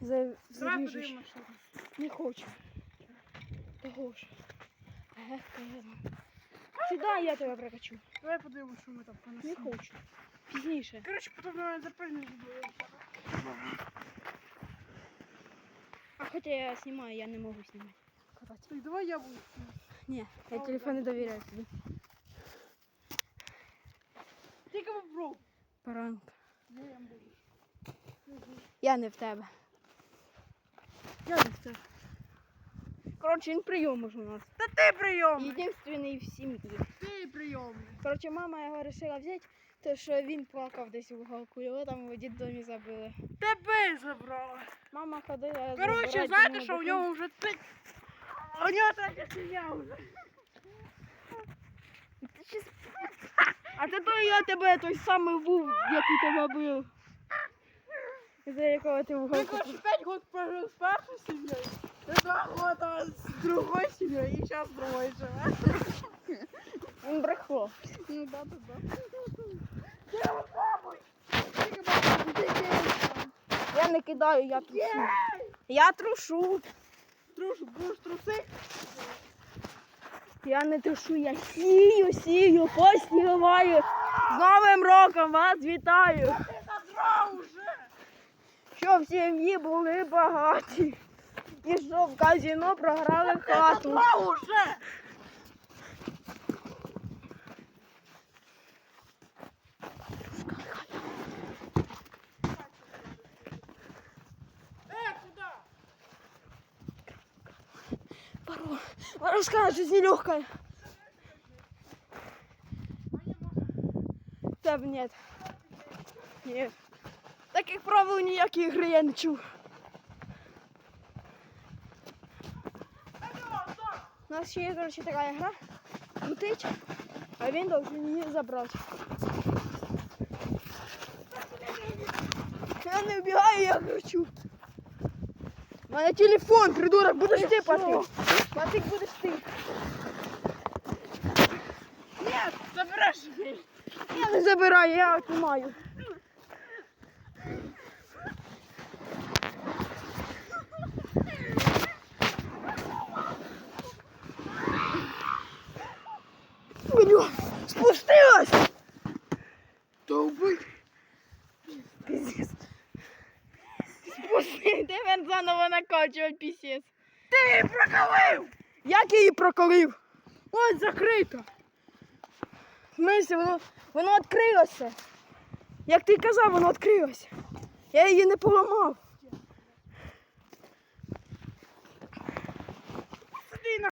За, заріжеш. Не хочу. Того ж. Сюди я тебе прокачу. Давай подивимося, що ми там Не хочу. Пізніше. Коротше, потім запильник буде. А хоча я знімаю, я не можу знімати. Так, давай я буду. Ні, я телефон не довіряю тобі. Тільки попробуй. Паранка. Я не в тебе. Я не. Коротше, він прийом у нас. Та ти прийомний. Єдинственний в сім'ї. Ти прийомний. Коротше, мама його вирішила взяти, тому що він плакав десь у уголку, його там в дідомі забили. Тебе забрала. Мама ходила. Коротше, знаєте, що у нього вже ти. У нього третя сім'я вже. А це той я тебе той самий був, який тебе бив. За якого ти в Ти коротше 5 років прожив з першою сім'єю, ти 2 роки з другою сім'єю і зараз з другою живе. Він брехло. Ну да, да, да. Ти. Тільки попробуй, тільки. Я не кидаю, я трушу. Я трушу. Труш, будеш трусити? Я не трушу, я сію, сію, посіваю. З Новим роком вас вітаю. Ти надрав уже! Щоб в сім'ї були багаті. І щоб в казино програли хату. Надрав уже! Э, куда? Ворон. Воровская жизнь нелегкая. Та б нет. Нет. Таких правил ніяких ігри я не чув. У нас ще є, короче, така гра. Крутить, а він должен її забрати. Я не вбігаю, я кричу. У мене телефон, придурок, будеш ти, Патрик. Патрик, будеш ти. Нет, забирай себе. Я не забираю, я отнимаю. Спустилась! Долбый. Пиздец. Спусти, де він заново накачувати пісець. Ти її проколив! Як я її проколив? Ось закрито. В смысле, воно, воно відкрилося. Як ти казав, воно відкрилося. Я її не поламав.